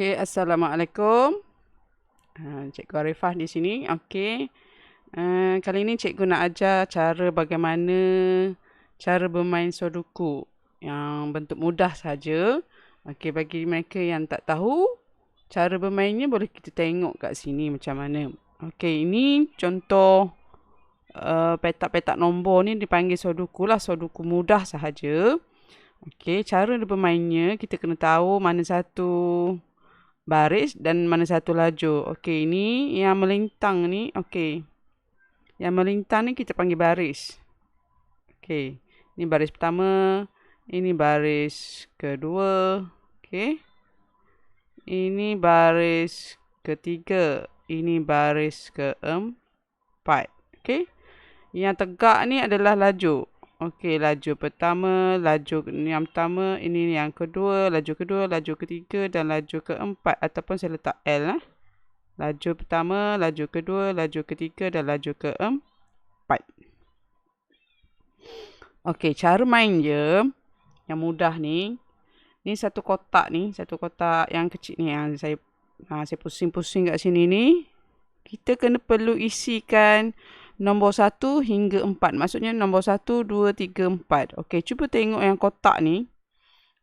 Okey, Assalamualaikum. Uh, Cikgu Arifah di sini. Okey. Uh, kali ini cikgu nak ajar cara bagaimana cara bermain soduku yang bentuk mudah saja. Okey, bagi mereka yang tak tahu, cara bermainnya boleh kita tengok kat sini macam mana. Okey, ini contoh uh, petak-petak nombor ni dipanggil soduku lah. Soduku mudah sahaja. Okey, cara bermainnya kita kena tahu mana satu baris dan mana satu laju. Okey, ini yang melintang ni, okey. Yang melintang ni kita panggil baris. Okey, ini baris pertama, ini baris kedua, okey. Ini baris ketiga, ini baris keempat. Okey. Yang tegak ni adalah laju. Okey, laju pertama, laju yang pertama, ini yang kedua, laju kedua, laju ketiga dan laju keempat ataupun saya letak L lah. Laju pertama, laju kedua, laju ketiga dan laju keempat. Okey, cara main je yang mudah ni. Ni satu kotak ni, satu kotak yang kecil ni yang saya ha, saya pusing-pusing kat sini ni. Kita kena perlu isikan nombor 1 hingga 4. Maksudnya nombor 1, 2, 3, 4. Okey, cuba tengok yang kotak ni.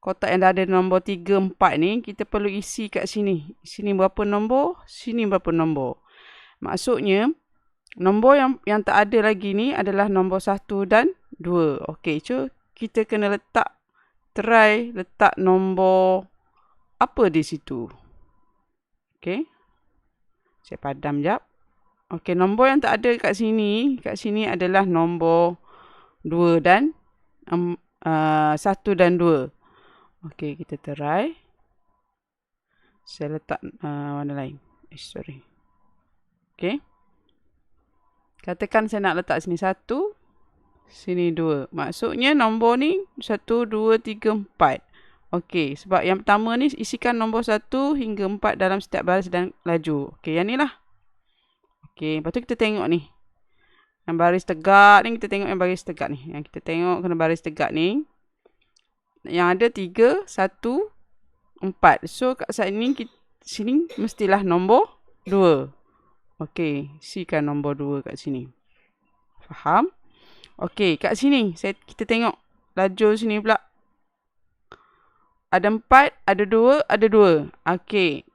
Kotak yang dah ada nombor 3, 4 ni, kita perlu isi kat sini. Sini berapa nombor, sini berapa nombor. Maksudnya, nombor yang yang tak ada lagi ni adalah nombor 1 dan 2. Okey, cuba kita kena letak, try letak nombor apa di situ. Okey. Saya padam jap. Okey, nombor yang tak ada kat sini, kat sini adalah nombor 2 dan um, uh, 1 dan 2. Okey, kita try. Saya letak uh, warna lain. Eh, sorry. Okey. Katakan saya nak letak sini 1, sini 2. Maksudnya nombor ni 1, 2, 3, 4. Okey, sebab yang pertama ni isikan nombor 1 hingga 4 dalam setiap baris dan laju. Okey, yang ni lah. Okey, lepas tu kita tengok ni. Yang baris tegak ni, kita tengok yang baris tegak ni. Yang kita tengok kena baris tegak ni. Yang ada tiga, satu, empat. So, kat saat ni, kita, sini mestilah nombor dua. Okey, sikan nombor dua kat sini. Faham? Okey, kat sini, saya, kita tengok laju sini pula. Ada empat, ada dua, ada dua. Okey,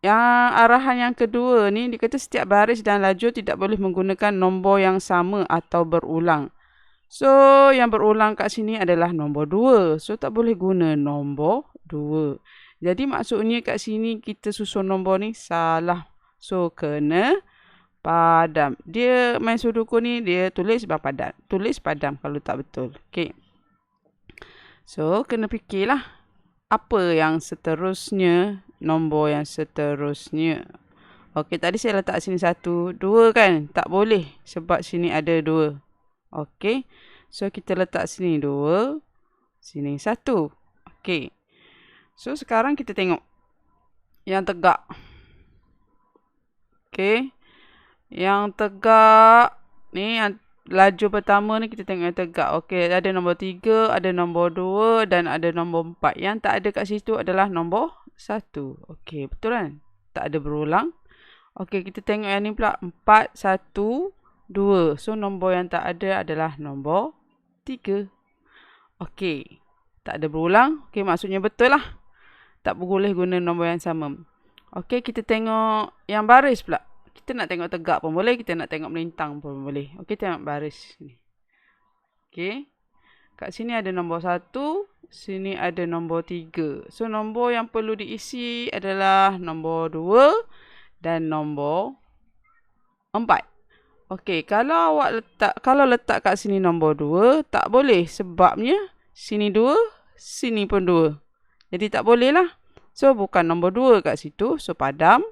yang arahan yang kedua ni dia kata setiap baris dan laju tidak boleh menggunakan nombor yang sama atau berulang. So yang berulang kat sini adalah nombor dua. So tak boleh guna nombor dua. Jadi maksudnya kat sini kita susun nombor ni salah. So kena padam. Dia main sudoku ni dia tulis sebab padam. Tulis padam kalau tak betul. Okay. So kena fikirlah apa yang seterusnya nombor yang seterusnya. Okey, tadi saya letak sini satu, dua kan? Tak boleh sebab sini ada dua. Okey, so kita letak sini dua, sini satu. Okey, so sekarang kita tengok yang tegak. Okey, yang tegak ni yang laju pertama ni kita tengok yang tegak. Okey, ada nombor tiga, ada nombor dua dan ada nombor empat. Yang tak ada kat situ adalah nombor satu. Okey, betul kan? Tak ada berulang. Okey, kita tengok yang ni pula. Empat, satu, dua. So, nombor yang tak ada adalah nombor tiga. Okey, tak ada berulang. Okey, maksudnya betul lah. Tak boleh guna nombor yang sama. Okey, kita tengok yang baris pula. Kita nak tengok tegak pun boleh. Kita nak tengok melintang pun boleh. Okey, tengok baris. Okey. Kat sini ada nombor satu, sini ada nombor tiga. So nombor yang perlu diisi adalah nombor dua dan nombor empat. Okey, kalau awak letak kalau letak kat sini nombor dua, tak boleh sebabnya sini dua, sini pun dua. Jadi tak boleh lah. So bukan nombor dua kat situ. So padam.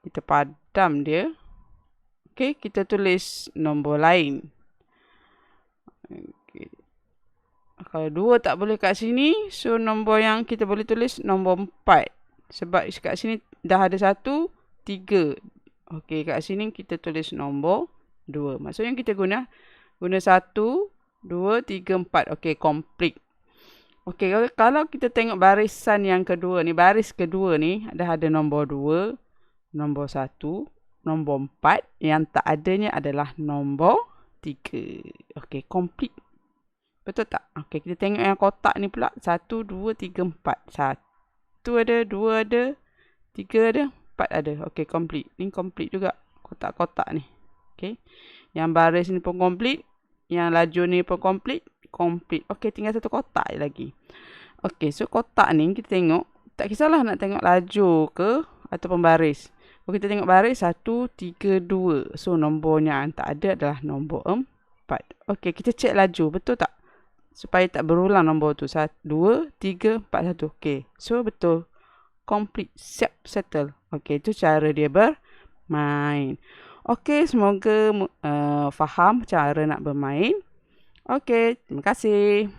Kita padam dia. Okey, kita tulis nombor lain. Kalau dua tak boleh kat sini, so nombor yang kita boleh tulis nombor empat. Sebab kat sini dah ada satu, tiga. Okey, kat sini kita tulis nombor dua. Maksudnya kita guna guna satu, dua, tiga, empat. Okey, complete. Okey, kalau kita tengok barisan yang kedua ni, baris kedua ni ada ada nombor dua, nombor satu, nombor empat. Yang tak adanya adalah nombor tiga. Okey, complete. Betul tak? Okey, kita tengok yang kotak ni pula. Satu, dua, tiga, empat. Satu ada, dua ada, tiga ada, empat ada. Okey, complete. Ni complete juga kotak-kotak ni. Okey. Yang baris ni pun complete. Yang laju ni pun complete complete. Okey, tinggal satu kotak lagi. Okey, so kotak ni kita tengok. Tak kisahlah nak tengok laju ke ataupun baris. Kalau kita tengok baris, satu, tiga, dua. So, nombornya yang tak ada adalah nombor empat. Okey, kita cek laju. Betul tak? Supaya tak berulang nombor tu. Satu, dua, tiga, empat, satu. Okey, so betul. Complete. Siap, settle. Okey, itu cara dia bermain. Okey, semoga uh, faham cara nak bermain. Okey, terima kasih.